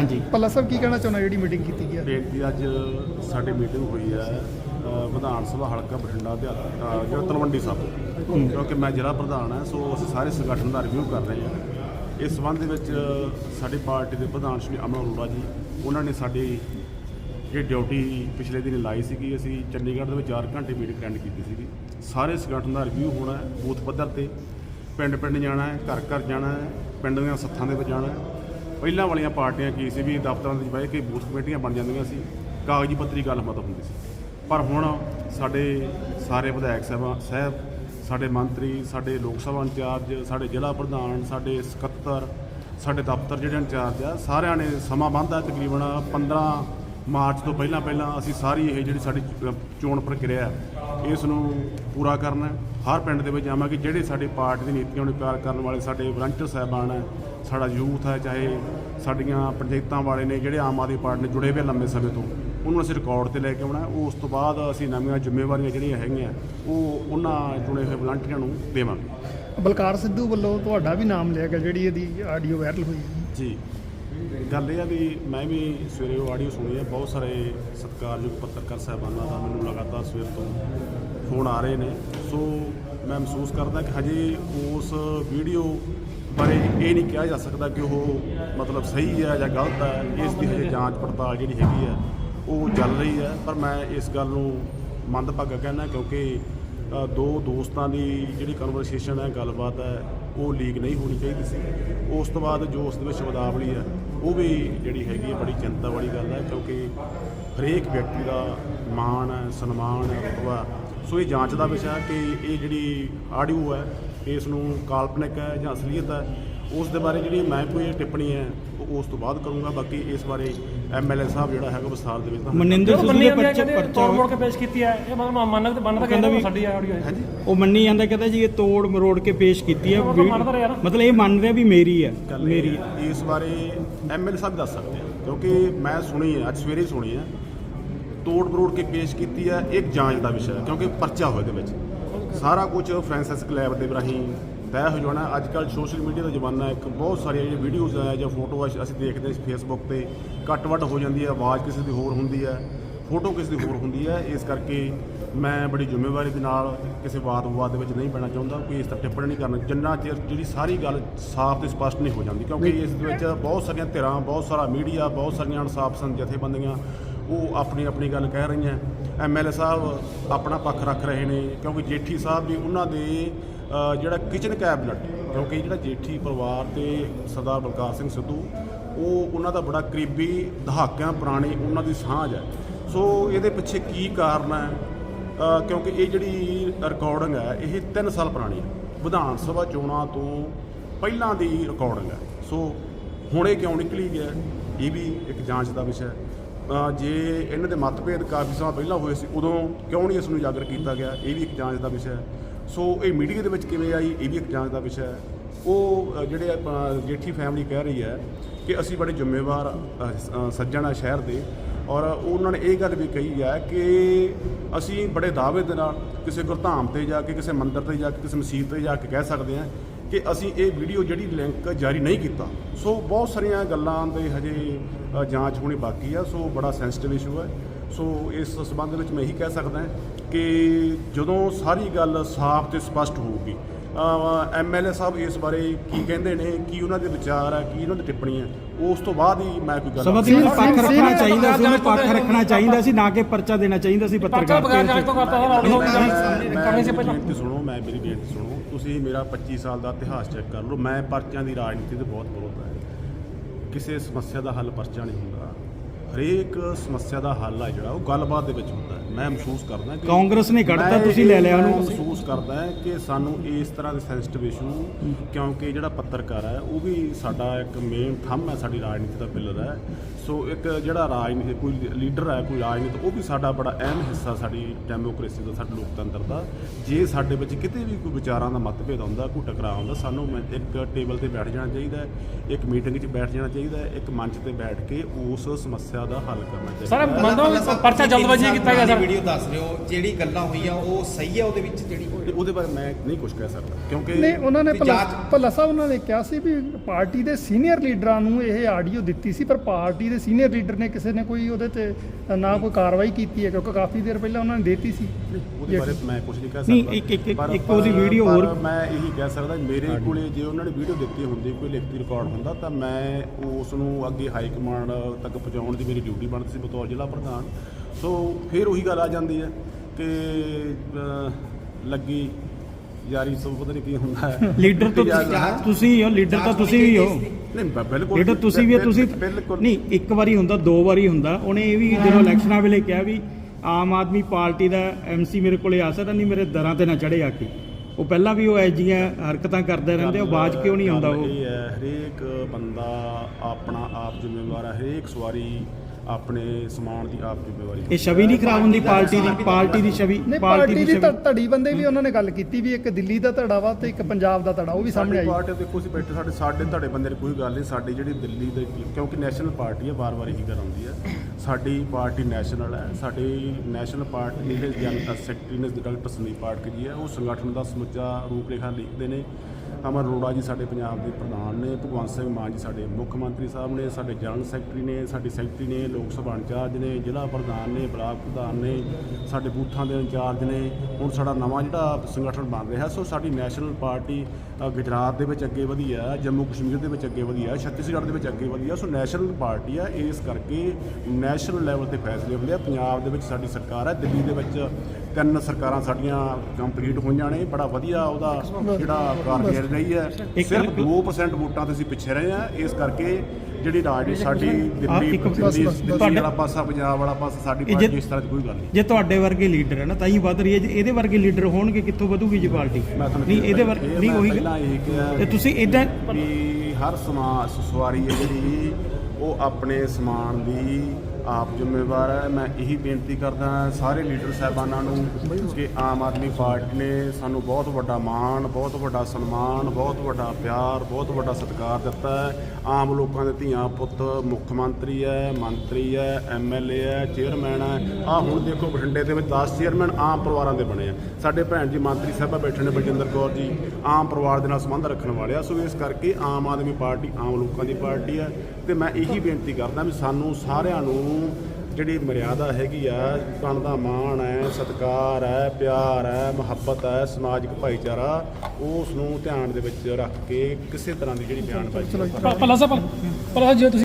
ਹਾਂਜੀ। ਪੱਲਾ ਸਾਹਿਬ ਕੀ ਕਹਿਣਾ ਚਾਹੁੰਦਾ ਜਿਹੜੀ ਮੀਟਿੰਗ ਕੀਤੀ ਗਈ ਹੈ ਬੇਨਤੀ ਅੱਜ ਸਾਡੀ ਮੀਟਿੰਗ ਹੋਈ ਹੈ ਅ, ਵਿਧਾਨ ਸਭਾ ਹਲਕਾ ਬਠਿੰਡਾ ਦੇ ਜਿਹੜਾ ਤਲਵੰਡੀ ਸਾਹਿਬ। ਕਿਉਂਕਿ ਮੈਂ ਜ਼ਿਲ੍ਹਾ ਪ੍ਰਧਾਨ ਹਾਂ ਸੋ ਅਸੀਂ ਸਾਰੇ ਸੰਗਠਨ ਦਾ ਰਿਵਿਊ ਕਰ ਰਹੇ ਹਾਂ। ਇਸ ਸੰਬੰਧ ਦੇ ਵਿੱਚ ਸਾਡੀ ਪਾਰਟੀ ਦੇ ਪ੍ਰਧਾਨ ਸ਼੍ਰੀ ਅਮਨ ਅਰੋੜਾ ਜੀ ਉਹਨਾਂ ਨੇ ਸਾਡੀ ਇਹ ਡਿਊਟੀ ਪਿਛਲੇ ਦਿਨ ਲਾਈ ਸੀਗੀ ਅਸੀਂ ਚੰਡੀਗੜ੍ਹ ਦੇ ਵਿੱਚ 4 ਘੰਟੇ ਮੀਟਿੰਗ ਅਟੈਂਡ ਕੀਤੀ ਸੀਗੀ। ਸਾਰੇ ਸੰਗਠਨ ਦਾ ਰਿਵਿਊ ਹੋਣਾ ਹੈ ਬੂਥ ਪੱਧਰ ਤੇ। ਪਿੰਡ ਪਿੰਡ ਜਾਣਾ ਹੈ ਘਰ ਘਰ ਜਾਣਾ ਹੈ ਪਿੰਡ ਦੀਆਂ ਸੱਥਾਂ ਦੇ ਵਿੱਚ ਜਾਣਾ ਹੈ। ਪਹਿਲਾਂ ਵਾਲੀਆਂ ਪਾਰਟੀਆਂ ਕੀ ਸੀ ਵੀ ਦਫ਼ਤਰਾਂ ਦੇ ਵਿੱਚ ਬਹਿ ਕੇ ਬੂਥ ਕਮੇਟੀਆਂ ਬਣ ਜਾਂਦੀਆਂ ਸੀ, ਕਾਗਜ਼ੀ ਪੱਤਰੀ ਗੱਲਬਾਤ ਹੁੰਦੀ ਸੀ। ਪਰ ਹੁਣ ਸਾਡੇ ਸਾਰੇ ਵਿਧਾਇਕ ਸਾਹਿਬਾਂ ਸਾਹਿਬ, ਸਾਡੇ ਮੰਤਰੀ, ਸਾਡੇ ਲੋਕ ਸਭਾ ਇੰਚਾਰਜ, ਸਾਡੇ ਜ਼ਿਲ੍ਹਾ ਪ੍ਰਧਾਨ, ਸਾਡੇ ਸਕੱਤਰ, ਸਾਡੇ ਦਫ਼ਤਰ ਜਿਹੜੇ ਇੰਚਾਰਜ ਆ, ਸਾਰਿਆਂ ਨੇ ਸਮਾਂ ਬੰਦਾ ਤਕਰੀਬਨ 15 ਮਾਰਚ ਤੋਂ ਪਹਿਲਾਂ ਪਹਿਲਾਂ ਅਸੀਂ ਸਾਰੀ ਇਹ ਜਿਹੜੀ ਸਾਡੀ ਚੋਣ ਪ੍ਰਕਿਰਿਆ ਇਸ ਨੂੰ ਪੂਰਾ ਕਰਨਾ ਹਰ ਪਿੰਡ ਦੇ ਵਿੱਚ ਜਾਵਾਂਗੇ ਜਿਹੜੇ ਸਾਡੇ ਪਾਰਟੀ ਦੀ ਨੀਤੀਆਂ ਨੂੰ ਪਿਆਰ ਕਰਨ ਵਾਲੇ ਸਾਡੇ ਵਲੰਟੀਅਰ ਸਾਹਿਬਾਨ ਹੈ ਸਾਡਾ ਯੂਥ ਹੈ ਚਾਹੇ ਸਾਡੀਆਂ ਪੰਚਾਇਤਾਂ ਵਾਲੇ ਨੇ ਜਿਹੜੇ ਆਮ ਆਦਮੀ ਪਾਰਟੀ ਨਾਲ ਜੁੜੇ ਹੋਏ ਲੰਮੇ ਸਮੇਂ ਤੋਂ ਉਹਨੂੰ ਅਸੀਂ ਰਿਕਾਰਡ ਤੇ ਲੈ ਕੇ ਆਉਣਾ ਹੈ। ਉਸ ਤੋਂ ਬਾਅਦ ਅਸੀਂ ਨਵੀਆਂ ਜ਼ਿੰਮੇਵਾਰੀਆਂ ਜਿਹੜੀਆਂ ਹੈਗੀਆਂ ਉਹ ਉਹਨਾਂ ਚੁਣੇ ਹੋਏ ਵਲੰਟੀਅਰਾਂ ਨੂੰ ਦੇਵਾਂਗੇ। ਬਲਕਾਰ ਸਿੱਧੂ ਵੱਲੋਂ ਤੁਹਾਡਾ ਵੀ ਨਾਮ ਲਿਆ ਗਿਆ ਜਿਹੜੀ ਇਹਦੀ ਆਡੀਓ ਵਾਇਰਲ ਹੋਈ ਹੈ। ਜੀ। ਗੱਲ ਇਹ ਆ ਵੀ ਮੈਂ ਵੀ ਸਵੇਰੇ ਉਹ ਆਡੀਓ ਸੁਣੀ ਹੈ ਬਹੁਤ ਸਾਰੇ ਸਤਿਕਾਰਯੋਗ ਪੱਤਰਕਾਰ ਸਾਹਿਬਾਨਾਂ ਦਾ ਮੈਨੂੰ ਲਗਾਤਾਰ ਸਵੇਰ ਤੋਂ ਫੋਨ ਆ ਰਹੇ ਨੇ। ਸੋ ਮੈਂ ਮਹਿਸੂਸ ਕਰਦਾ ਕਿ ਹਜੇ ਉਸ ਵੀਡੀਓ ਪਰ ਇਹ ਨਹੀਂ ਕਿਹਾ ਜਾ ਸਕਦਾ ਕਿ ਉਹ ਮਤਲਬ ਸਹੀ ਹੈ ਜਾਂ ਗਲਤ ਹੈ, ਇਸ ਦੀ ਹਜੇ ਜਾਂਚ ਪੜਤਾਲ ਜਿਹੜੀ ਹੈਗੀ ਹੈ, ਉਹ ਚੱਲ ਰਹੀ ਹੈ। ਪਰ ਮੈਂ ਇਸ ਗੱਲ ਨੂੰ ਮੰਦਭਾਗਾ ਕਹਿੰਦਾ ਕਿਉਂਕਿ ਦੋ ਦੋਸਤਾਂ ਦੀ ਜਿਹੜੀ ਕਨਵਰਸੇਸ਼ਨ ਹੈ, ਗੱਲਬਾਤ ਹੈ, ਉਹ ਲੀਕ ਨਹੀਂ ਹੋਣੀ ਚਾਹੀਦੀ ਸੀ। ਉਸ ਤੋਂ ਬਾਅਦ ਜੋ ਉਸ ਦੇ ਵਿੱਚ ਸ਼ਬਦਾਵਲੀ ਹੈ, ਉਹ ਵੀ ਜਿਹੜੀ ਹੈਗੀ ਹੈ, ਬੜੀ ਚਿੰਤਾ ਵਾਲੀ ਗੱਲ ਹੈ ਕਿਉਂਕਿ ਹਰੇਕ ਵਿਅਕਤੀ ਦਾ ਮਾਣ ਹੈ ਸਨਮਾਨ ਹੈ ਰੁਤਬਾ ਸੋ ਇਹ ਜਾਂਚ ਦਾ ਵਿਸ਼ਾ ਹੈ ਕਿ ਇਹ ਜਿਹੜੀ ਆਡੀਓ ਹੈ ਇਸ ਨੂੰ ਕਾਲਪਨਿਕ ਹੈ ਜਾਂ ਅਸਲੀਅਤ ਹੈ ਉਸ ਦੇ ਬਾਰੇ ਜਿਹੜੀ ਮੈਂ ਕੋਈ ਟਿੱਪਣੀ ਹੈ ਉਹ ਉਸ ਤੋਂ ਬਾਅਦ ਕਰੂੰਗਾ। ਬਾਕੀ ਇਸ ਬਾਰੇ ਐਮਐਲਏ ਸਾਹਿਬ ਜਿਹੜਾ ਹੈਗਾ ਵਿਸਥਾਰ ਦੇ ਵਿੱਚ ਮਨਿੰਦਰ ਉਹ ਸਿੱਧੂ ਮੰਨੀ ਦੇ ਪਰਚੇ ਕਹਿੰਦੇ ਤੋੜ ਮੋੜ ਕੇ ਪੇਸ਼ ਕੀਤੀ ਹੈ ਇਹ ਮਤਲਬ ਮੰਨ ਕੇ ਮੰਨਦਾ ਕਹਿੰਦਾ ਕਹਿੰਦਾ ਵੀ- ਸਾਡੀ ਆਡੀਓ ਹੈ। ਹਾਂਜੀ। ਉਹ ਮੰਨੀ ਜਾਂਦਾ ਕਹਿੰਦਾ ਜੀ ਇਹ ਤੋੜ ਮਰੋੜ ਕੇ ਪੇਸ਼ ਕੀਤੀ ਹੈ ਤਾਂ। ਮਤਲਬ ਇਹ ਮੰਨ ਰਿਹਾ ਵੀ ਮੇਰੀ ਹੈ ਮੇਰੀ। ਇਸ ਬਾਰੇ ਐਮਐਲਏ ਸਾਹਿਬ ਦੱਸ ਸਕਦੇ ਆ। ਕਿਉਂਕਿ ਮੈਂ ਸੁਣੀ ਹੈ, ਅੱਜ ਸਵੇਰੇ ਹੀ ਸੁਣੀ ਹੈ। ਤੋੜ ਬਰੋੜ ਕੇ ਪੇਸ਼ ਕੀਤੀ ਹੈ, ਇੱਕ ਜਾਂਚ ਦਾ ਵਿਸ਼ਾ ਹੈ, ਕਿਉਂਕਿ ਪਰਚਾ ਹੋਇਆ ਦੇ ਵਿੱਚ। ਸਾਰਾ ਕੁਝ ਫ੍ਰਾਂਸਿਸਕ ਲੈਬ ਦੇ ਰਾਹੀਂ ਤੈਅ ਹੋ ਜਾਣਾ। ਅੱਜ ਕੱਲ ਸੋਸ਼ਲ ਮੀਡੀਆ ਦਾ ਜ਼ਮਾਨਾ ਹੈ, ਇੱਕ ਬਹੁਤ ਸਾਰੀਆਂ ਜਿਹੜੀਆਂ ਵੀਡੀਓਜ਼ ਆ ਜਾਂ ਫੋਟੋ ਅਸੀਂ ਦੇਖਦੇ ਹਾਂ ਫੇਸਬੁੱਕ ਤੇ ਘੱਟ-ਵੱਟ ਹੋ ਜਾਂਦੀ ਹੈ, ਆਵਾਜ਼ ਕਿਸੇ ਦੀ ਹੋਰ ਹੁੰਦੀ ਹੈ, ਫੋਟੋ ਕਿਸੇ ਦੀ ਹੋਰ ਹੁੰਦੀ ਹੈ। ਇਸ ਕਰਕੇ ਮੈਂ ਬੜੀ ਜ਼ਿੰਮੇਵਾਰੀ ਦੇ ਨਾਲ ਕਿਸੇ ਵਾਦ ਵਿਵਾਦ ਦੇ ਵਿੱਚ ਨਹੀਂ ਪੈਣਾ ਚਾਹੁੰਦਾ, ਕੋਈ ਇਸ ਤਰ੍ਹਾਂ ਟਿੱਪਣੀ ਨਹੀਂ ਕਰਨਾ। ਜਿੰਨਾ ਚਿਰ ਜਿਹੜੀ ਸਾਰੀ ਗੱਲ ਸਾਫ਼ ਤੇ ਸਪਸ਼ਟ ਨਹੀਂ ਹੋ ਜਾਂਦੀ, ਕਿਉਂਕਿ ਇਸ ਦੇ ਵਿੱਚ ਬਹੁਤ ਸਾਰੀਆਂ ਧਿਰਾਂ, ਬਹੁਤ ਸਾਰਾ ਮੀਡੀਆ, ਬਹੁਤ ਸਾਰੀਆਂ ਇਨਸਾਫ ਸੰਦ ਜਥੇਬੰਦੀਆਂ, ਉਹ ਆਪਣੀ ਆਪਣੀ ਗੱਲ ਕਹਿ ਰਹੀਆਂ। ਐਮਐਲਏ ਸਾਹਿਬ ਆਪਣਾ ਪੱਖ ਰੱਖ ਰਹੇ ਨੇ, ਕਿਉਂਕਿ ਜੇਠੀ ਸਾਹਿਬ ਵੀ ਉਹਨਾਂ ਦੇ ਜਿਹੜਾ ਕਿਚਨ ਕੈਬਨਟ, ਕਿਉਂਕਿ ਜਿਹੜਾ ਜੇਠੀ ਪਰਿਵਾਰ ਤੇ ਸਰਦਾਰ ਬਲਕਾਰ ਸਿੰਘ ਸਿੱਧੂ, ਉਹ ਉਹਨਾਂ ਦਾ ਬੜਾ ਕਰੀਬੀ ਦਹਾਕਿਆਂ ਪੁਰਾਣੀ ਉਹਨਾਂ ਦੀ ਸਾਂਝ ਹੈ। ਸੋ ਇਹਦੇ ਪਿੱਛੇ ਕੀ ਕਾਰਨ ਹੈ? ਕਿਉਂਕਿ ਇਹ ਜਿਹੜੀ ਰਿਕਾਰਡਿੰਗ ਹੈ, ਇਹ 3 ਸਾਲ ਪੁਰਾਣੀ ਹੈ। ਵਿਧਾਨ ਸਭਾ ਚੋਣਾਂ ਤੋਂ ਪਹਿਲਾਂ ਦੀ ਰਿਕਾਰਡਿੰਗ ਹੈ। ਸੋ ਹੁਣੇ ਕਿਉਂ ਨਿਕਲੀ ਗਿਆ ਇਹ ਵੀ ਇੱਕ ਜਾਂਚ ਦਾ ਵਿਸ਼ਾ ਹੈ। ਜੇ ਇਹਨਾਂ ਦੇ ਮਤਭੇਦ ਕਾਫੀ ਸਮਾਂ ਪਹਿਲਾਂ ਹੋਏ ਸੀ, ਉਦੋਂ ਕਿਉਂ ਨਹੀਂ ਇਸ ਨੂੰ ਉਜਾਗਰ ਕੀਤਾ ਗਿਆ, ਇਹ ਵੀ ਇੱਕ ਜਾਂਚ ਦਾ ਵਿਸ਼ਾ ਹੈ। ਸੋ ਇਹ ਮੀਡੀਆ ਦੇ ਵਿੱਚ ਕਿਵੇਂ ਆਈ, ਇਹ ਵੀ ਇੱਕ ਜਾਂਚ ਦਾ ਵਿਸ਼ਾ ਹੈ। ਉਹ ਜਿਹੜੇ ਜੇਠੀ ਫੈਮਿਲੀ ਕਹਿ ਰਹੀ ਹੈ ਕਿ ਅਸੀਂ ਬੜੇ ਜ਼ਿੰਮੇਵਾਰ ਸੱਜਣ ਆ ਸ਼ਹਿਰ ਦੇ। ਔਰ ਉਹਨਾਂ ਨੇ ਇਹ ਗੱਲ ਵੀ ਕਹੀ ਹੈ ਕਿ ਅਸੀਂ ਬੜੇ ਦਾਅਵੇ ਦੇ ਨਾਲ ਕਿਸੇ ਗੁਰਧਾਮ ਤੇ ਜਾ ਕੇ, ਕਿਸੇ ਮੰਦਿਰ ਤੇ ਜਾ ਕੇ, ਕਿਸੇ ਮਸਜਿਦ ਤੇ ਜਾ ਕੇ ਕਹਿ ਸਕਦੇ ਹਾਂ ਕਿ ਅਸੀਂ ਇਹ ਵੀਡੀਓ ਜਿਹੜੀ ਲਿੰਕ ਜਾਰੀ ਨਹੀਂ ਕੀਤਾ। ਸੋ ਬਹੁਤ ਸਾਰੀਆਂ ਗੱਲਾਂ ਦੇ ਹਜੇ ਜਾਂਚ ਹੋਣੀ ਬਾਕੀ ਆ, ਸੋ ਬੜਾ ਸੈਂਸਿਟਿਵ ਇਸ਼ੂ ਹੈ। ਸੋ ਇਸ ਸੰਬੰਧ ਵਿੱਚ ਮੈਂ ਇਹੀ ਕਹਿ ਸਕਦਾ ਕਿ ਜਦੋਂ ਸਾਰੀ ਗੱਲ ਸਾਫ਼ ਤੇ ਸਪਸ਼ਟ ਹੋਊਗੀ ਐਮਐਲਏ ਸਾਹਿਬ ਇਸ ਬਾਰੇ ਕੀ ਕਹਿੰਦੇ ਨੇ ਕੀ ਉਹਨਾਂ ਦੇ ਵਿਚਾਰ ਹੈ ਕੀ ਉਹਨਾਂ ਦੀ ਟਿੱਪਣੀ ਹੈ ਉਸ ਤੋਂ ਬਾਅਦ ਹੀ ਮੈਂ ਕੋਈ ਗੱਲ ਸਮਾਂ ਸਿੰਘ- ਸਿੰਘ ਪੱਖ ਰੱਖਣਾ ਚਾਹੀਦਾ ਸੀ ਉਹਨੂੰ ਪੱਖ ਰੱਖਣਾ ਚਾਹੀਦਾ ਸੀ ਨਾ ਕਿ ਪਰਚਾ ਦੇਣਾ ਚਾਹੀਦਾ ਸੀ ਪਰਚਾ ਪੱਤਰਕਾਰ ਬਗੈਰ ਜਾਂਚ ਤੋਂ ਕਰਤਾ ਜਾਂਚ ਕਰਨੀ ਸੀ ਮੇਰੀ ਪਹਿਲਾਂ ਬੇਨਤੀ ਸੁਣੋ ਮੈਂ ਮੇਰੀ ਬੇਨਤੀ ਸੁਣੋ। ਤੁਸੀਂ ਮੇਰਾ 25 ਸਾਲ ਦਾ ਇਤਿਹਾਸ ਚੈੱਕ ਕਰ ਲਓ। ਮੈਂ ਪਰਚਿਆਂ ਦੀ ਰਾਜਨੀਤੀ ਦੇ ਬਹੁਤ ਵਿਰੋਧ ਹੈ। ਕਿਸੇ ਸਮੱਸਿਆ ਦਾ ਹੱਲ ਪਰਚਾ ਨਹੀਂ ਹੁੰਦਾ। ਹਰੇਕ ਸਮੱਸਿਆ ਦਾ ਹੱਲ ਆ ਜਿਹੜਾ ਉਹ ਗੱਲਬਾਤ ਦੇ ਵਿੱਚ ਹੁੰਦਾ ਹੈ। ਮੈਂ ਮਹਿਸੂਸ ਕਰਦਾ ਕਿ ਕਾਂਗਰਸ ਨੇ ਕੱਢਤਾ, ਮੈਂ ਤੁਸੀਂ ਲੈ ਲਿਆ ਉਹਨੂੰ। ਮਹਿਸੂਸ ਕਰਦਾ ਹੈ ਕਿ ਸਾਨੂੰ ਇਸ ਤਰ੍ਹਾਂ ਦੇ ਸੈਂਸਿਟਿਵ ਇਸ਼ੂ ਕਿਉਂਕਿ ਜਿਹੜਾ ਪੱਤਰਕਾਰ ਹੈ ਉਹ ਵੀ ਸਾਡਾ ਇੱਕ ਮੇਨ ਥੰਮ ਹੈ ਸਾਡੀ ਰਾਜਨੀਤੀ ਦਾ ਪਿਲਰ ਹੈ। ਸੋ ਇੱਕ ਜਿਹੜਾ ਰਾਜਨੀਤੀ ਕੋਈ ਲੀਡਰ ਹੈ ਕੋਈ ਰਾਜਨੀਤੀ ਉਹ ਵੀ ਸਾਡਾ ਬੜਾ ਅਹਿਮ ਹਿੱਸਾ ਸਾਡੀ ਡੈਮੋਕ੍ਰੇਸੀ ਦਾ ਸਾਡੇ ਲੋਕਤੰਤਰ ਦਾ। ਜੇ ਸਾਡੇ ਵਿੱਚ ਕਿਤੇ ਵੀ ਕੋਈ ਵਿਚਾਰਾਂ ਦਾ ਮਤਭੇਦ ਆਉਂਦਾ ਕੋਈ ਟਕਰਾਅ ਆਉਂਦਾ ਸਾਨੂੰ ਮੈਂ ਇੱਕ ਟੇਬਲ ਤੇ ਬੈਠ ਜਾਣਾ ਚਾਹੀਦਾ ਹੈ ਇੱਕ ਮੀਟਿੰਗ 'ਚ ਬੈਠ ਜਾਣਾ ਚਾਹੀਦਾ ਹੈ ਇੱਕ ਮੰਚ ਤੇ ਬੈਠ ਕੇ ਉਸ ਸਮੱਸਿਆ ਦਾ ਹੱਲ ਕਰਨਾ ਚਾਹੀਦਾ। ਸਰ। ਮੰਨਦਾ ਪਰਚਾ ਜਲਦਬਾਜ਼ੀ ਕੀਤਾ ਗਿਆ ਸਰ। ਵੀਡੀਓ ਦੱਸ ਰਹੇ ਹੋ ਜਿਹੜੀ ਗੱਲਾਂ ਹੋਈਆਂ ਉਹ ਸਹੀ ਹੈ ਉਹਦੇ ਵਿੱਚ ਜਿਹੜੀ ਤੇ ਉਹਦੇ ਬਾਰੇ ਮੈਂ ਨਹੀਂ ਕੁਝ ਕਹਿ ਸਕਦਾ ਕਿਉਂਕਿ ਨਹੀਂ ਉਹਨਾਂ ਨੇ ਭਲਾ ਸਾਹਿਬ ਉਹਨਾਂ ਨੇ ਕਿਹਾ ਸੀ ਵੀ ਪਾਰਟੀ ਦੇ ਸੀਨੀਅਰ ਲੀਡਰਾਂ ਨੂੰ ਇਹ ਆਡੀਓ ਦਿੱਤੀ ਸੀ ਪਰ ਪਾਰਟੀ ਦੇ ਸੀਨੀਅਰ ਲੀਡਰ ਨੇ ਕਿਸੇ ਨੇ ਕੋਈ ਉਹਦੇ ਤੇ ਨਾ ਕੋਈ ਕਾਰਵਾਈ ਕੀਤੀ ਹੈ ਕਿਉਂਕਿ ਕਾਫੀ ਦੇਰ ਪਹਿਲਾਂ ਉਹਨਾਂ ਨੇ ਦਿੱਤੀ ਸੀ। ਉਹਦੇ ਬਾਰੇ ਮੈਂ ਕੁਝ ਨਹੀਂ ਕਹਿ ਨਹੀਂ, ਸਕਦਾ। ਇੱਕ- ਇੱਕ- ਪਰ- ਇੱਕ ਉਹਦੀ ਵੀਡੀਓ ਹੋਰ- ਮੈਂ ਇਹੀ ਕਹਿ ਸਕਦਾ ਮੇਰੇ ਕੋਲੇ ਜੇ ਉਹਨਾਂ ਨੇ ਵੀਡੀਓ ਦਿੱਤੀ ਹੁੰਦੀ ਕੋਈ ਲਿਖਤੀ ਰਿਕਾਰਡ ਹੁੰਦਾ ਤਾਂ ਮੈਂ ਉਸ ਨੂੰ ਅੱਗੇ ਹਾਈ ਕਮਾਂਡ ਤੱਕ ਪਹੁੰਚਾਉਣ ਦੀ ਮੇਰੀ ਡਿਊਟੀ ਬਣਦੀ ਸੀ ਬਤੌਰ ਜ਼ਿਲ੍ਹਾ ਪ੍ਰਧਾਨ। ਸੋ ਫਿਰ ਉਹੀ ਗੱਲ ਆ ਜਾਂਦੀ ਹੈ ਕਿ ਅਹ, ਲੱਗੀ ਯਾਰੀ ਸਭ ਪਤਾ ਨਹੀਂ ਕੀ ਹੁੰਦਾ ਹੈ। ਲੀਡਰ ਤੋਂ ਹਾਂ। ਤੁਸੀਂ ਹੀ ਹੋ ਲੀਡਰ ਤਾਂ ਤੁਸੀਂ ਵੀ ਹੋ ਨਹੀਂ ਬ- ਬਿਲਕੁਲ ਲੀਡਰ ਤੁਸੀਂ ਵੀ ਹੋ, ਤੁਸੀਂ ਬਿਲਕੁਲ ਨਹੀਂ ਇੱਕ ਵਾਰੀ ਹੁੰਦਾ ਦੋ ਵਾਰੀ ਹੁੰਦਾ। ਉਹਨੇ ਇਹ ਵੀ ਜਦੋਂ ਇਲੈਕਸ਼ਨਾਂ ਵੇਲੇ ਕਿਹਾ ਵੀ ਆਮ ਆਦਮੀ ਪਾਰਟੀ ਦਾ ਐਮਸੀ ਮੇਰੇ ਕੋਲੇ ਆ ਸਕਦਾ ਨਹੀਂ ਮੇਰੇ ਦਰਾਂ ਤੇ ਨਾ ਚੜੇ ਆ ਕੇ। ਉਹ ਪਹਿਲਾਂ ਵੀ ਉਹ ਐ ਜੀਆਂ ਹਰਕਤਾਂ ਕਰਦੇ ਰਹਿੰਦੇ ਉਹ ਬਾਜ ਕਿਉਂ ਨਹੀਂ ਆਉਂਦਾ ਉਹ? ਇਹ ਹੈ ਹਰੇਕ ਬੰਦਾ ਆਪਣਾ ਆਪ ਜ਼ਿੰਮੇਵਾਰ ਹੈ ਹਰੇਕ ਸਵਾਰੀ ਆਪਣੇ ਸਮਾਨ ਦੀ ਆਪ ਜ਼ਿੰਮੇਵਾਰੀ ਇਹ ਛਵੀ ਨਹੀਂ ਖਰਾਬ ਹੁੰਦੀ ਪਾਰਟੀ ਦੀ ਪਾਰਟੀ ਦੀ ਛਵੀ ਨਹੀਂ ਪਾਰਟੀ ਦੀ ਧੜ- ਧੜੀ ਬੰਦੇ ਵੀ ਉਹਨਾਂ ਨੇ ਗੱਲ ਕੀਤੀ ਵੀ ਇੱਕ ਦਿੱਲੀ ਦਾ ਧੜਾ ਵਾ ਤੇ ਇੱਕ ਪੰਜਾਬ ਦਾ ਧੜਾ ਉਹ ਵੀ ਸਾਹਮਣੇ ਆਈ। ਪਾਰਟੀ ਦੇਖੋ ਅਸੀਂ ਬੈਠੇ ਸਾਡੇ ਸਾਡੇ ਤੁਹਾਡੇ ਬੰਦੇ ਦੀ ਕੋਈ ਗੱਲ ਨਹੀਂ ਸਾਡੀ ਜਿਹੜੀ ਦਿੱਲੀ ਦੇ ਕਿਉਂਕਿ ਨੈਸ਼ਨਲ ਪਾਰਟੀ ਹੈ ਵਾਰ-ਵਾਰ ਇਹੀ ਗੱਲ ਆਉਂਦੀ ਹੈ। ਸਾਡੀ ਪਾਰਟੀ ਨੈਸ਼ਨਲ ਹੈ। ਸਾਡੀ ਨੈਸ਼ਨਲ ਪਾਰਟੀ ਦੇ ਜਨਤਾ ਸੈਕਟਰੀ ਨੇ ਡਾਕਟਰ ਸੰਦੀਪ ਪਾਠਕ ਜੀ ਹੈ। ਉਹ ਸੰਗਠਨ ਦਾ ਸਮੁੱਚਾ ਰੂਪਰੇਖਾ ਲਿਖਦੇ ਨੇ। ਅਮਰ ਅਰੋੜਾ ਜੀ ਸਾਡੇ ਪੰਜਾਬ ਦੇ ਪ੍ਰਧਾਨ ਨੇ, ਭਗਵੰਤ ਸਿੰਘ ਮਾਨ ਜੀ ਸਾਡੇ ਮੁੱਖ ਮੰਤਰੀ ਸਾਹਿਬ ਨੇ, ਸਾਡੇ ਜਨਰਲ ਸੈਕਟਰੀ ਨੇ, ਸਾਡੇ ਸੈਕਟਰੀ ਨੇ, ਲੋਕ ਸਭਾ ਇੰਚਾਰਜ ਨੇ, ਜ਼ਿਲ੍ਹਾ ਪ੍ਰਧਾਨ ਨੇ, ਬਲਾਕ ਪ੍ਰਧਾਨ ਨੇ, ਸਾਡੇ ਬੂਥਾਂ ਦੇ ਇੰਚਾਰਜ ਨੇ, ਹੁਣ ਸਾਡਾ ਨਵਾਂ ਜਿਹੜਾ ਸੰਗਠਨ ਬਣ ਰਿਹਾ, ਸੋ ਸਾਡੀ ਨੈਸ਼ਨਲ ਪਾਰਟੀ ਗੁਜਰਾਤ ਦੇ ਵਿੱਚ ਅੱਗੇ ਵਧੀ ਹੈ ਜੰਮੂ ਕਸ਼ਮੀਰ ਦੇ ਵਿੱਚ ਅੱਗੇ ਵਧੀ ਹੈ ਛੱਤੀਸਗੜ੍ਹ ਦੇ ਵਿੱਚ ਅੱਗੇ ਵਧੀ ਹੈ ਸੋ ਨੈਸ਼ਨਲ ਪਾਰਟੀ ਹੈ ਇਸ ਕਰਕੇ ਨੈਸ਼ਨਲ ਲੈਵਲ ਤੇ ਫੈਸਲੇ ਹੁੰਦੇ ਆ। ਪੰਜਾਬ ਦੇ ਵਿੱਚ ਸਾਡੀ ਸਰਕਾਰ ਹੈ ਦਿੱਲੀ ਦੇ ਵਿੱਚ ਤਿੰਨ ਸਰਕਾਰਾਂ ਸਾਡੀਆਂ ਕੰਪਲੀਟ ਹੋਈਆਂ ਨੇ ਬੜਾ ਵਧੀਆ ਉਹਦਾ ਜਿਹੜਾ ਕਾਰਗੁਜ਼ਾਰੀ ਰਹੀ ਹੈ। ਸਿਰਫ 2% ਵੋਟਾਂ ਤੇ ਅਸੀਂ ਪਿੱਛੇ ਰਹੇ ਆ ਇਸ ਕਰਕੇ ਜਿਹੜੀ ਰਾਜਨੀਤੀ ਸਾਡੀ ਦਿੱਲੀ ਦਿੱਲੀ ਵਾਲਾ ਪਾਸਾ ਪੰਜਾਬ ਵਾਲਾ ਪਾਸਾ ਸਾਡੀ ਪਾਰਟੀ ਇਸ ਤਰ੍ਹਾਂ ਦੀ ਕੋਈ ਗੱਲ ਨਹੀਂ। ਜੇ ਤੁਹਾਡੇ ਵਰਗੇ ਲੀਡਰ ਹੈ ਨਾ ਤਾਂ ਹੀ ਵੱਧ ਰਹੀ ਹੈ। ਜੇ ਇਹਦੇ ਵਰਗੇ ਲੀਡਰ ਹੋਣਗੇ ਕਿੱਥੋਂ ਵਧੂਗੀ ਜੀ ਪਾਰਟੀ? ਨਹੀਂ ਇਹਦੇ ਇਹ ਵਰਗੇ ਨਹੀਂ ਉਹੀ ਤੇ ਤੁਸੀਂ ਇਦਾਂ ਵੀ ਹਰ ਸਮਾਜ ਸਵਾਰੀ ਹੈ ਜਿਹੜੀ ਉਹ ਆਪਣੇ ਸਮਾਨ ਦੀ ਆਪ ਜ਼ਿੰਮੇਵਾਰ ਹੈ। ਮੈਂ ਇਹੀ ਬੇਨਤੀ ਕਰਦਾ ਸਾਰੇ ਲੀਡਰ ਸਾਹਿਬਾਨਾਂ ਨੂੰ ਕਿ ਆਮ ਆਦਮੀ ਪਾਰਟੀ ਨੇ ਸਾਨੂੰ ਬਹੁਤ ਵੱਡਾ ਮਾਣ, ਬਹੁਤ ਵੱਡਾ ਸਨਮਾਨ, ਬਹੁਤ ਵੱਡਾ ਪਿਆਰ, ਬਹੁਤ ਵੱਡਾ ਸਤਿਕਾਰ ਦਿੱਤਾ ਹੈ। ਆਮ ਲੋਕਾਂ ਦੇ ਧੀਆਂ ਪੁੱਤ, ਮੁੱਖ ਮੰਤਰੀ ਹੈ ਮੰਤਰੀ ਹੈ ਐਮਐਲਏ ਹੈ, ਚੇਅਰਮੈਨ ਹੈ। ਆ ਹੁਣ ਦੇਖੋ ਬਠਿੰਡੇ ਦੇ ਵਿੱਚ 10 ਚੇਅਰਮੈਨ ਆਮ ਪਰਿਵਾਰਾਂ ਦੇ ਬਣੇ ਆ। ਸਾਡੇ ਭੈਣ ਜੀ ਮੰਤਰੀ ਸਾਹਿਬਾ ਬੈਠੇ ਨੇ ਬਲਜਿੰਦਰ ਕੌਰ ਜੀ। ਆਮ ਪਰਿਵਾਰ ਦੇ ਨਾਲ ਸੰਬੰਧ ਰੱਖਣ ਵਾਲੇ ਆ। ਸੋ ਇਸ ਕਰਕੇ ਆਮ ਆਦਮੀ ਪਾਰਟੀ ਆਮ ਲੋਕਾਂ ਦੀ ਪਾਰਟੀ ਹੈ। ਤੇ ਮੈਂ ਇਹੀ ਬੇਨਤੀ ਕਰਦਾ ਵੀ ਸਾਨੂੰ ਸਾਰਿਆਂ ਨੂੰ ਜਿਹੜੀ ਮਰਿਆਦਾ ਹੈਗੀ ਆ ਬਣਦਾ ਮਾਣ ਹੈ ਸਤਿਕਾਰ ਹੈ ਪਿਆਰ ਹੈ ਮੁਹੱਬਤ ਹੈ ਸਮਾਜਿਕ ਭਾਈਚਾਰਾ ਉਸ ਨੂੰ ਧਿਆਨ ਦੇ ਵਿੱਚ ਰੱਖ ਕੇ ਕਿਸੇ ਤਰ੍ਹਾਂ ਦੀ ਜਿਹੜੀ ਬਿਆਨਬਾਜ਼ੀ ਭੱਲਾ ਸਾਹਿਬ ਭੱਲਾ ਸਾਹਿਬ ਜੇ ਤੁਸੀਂ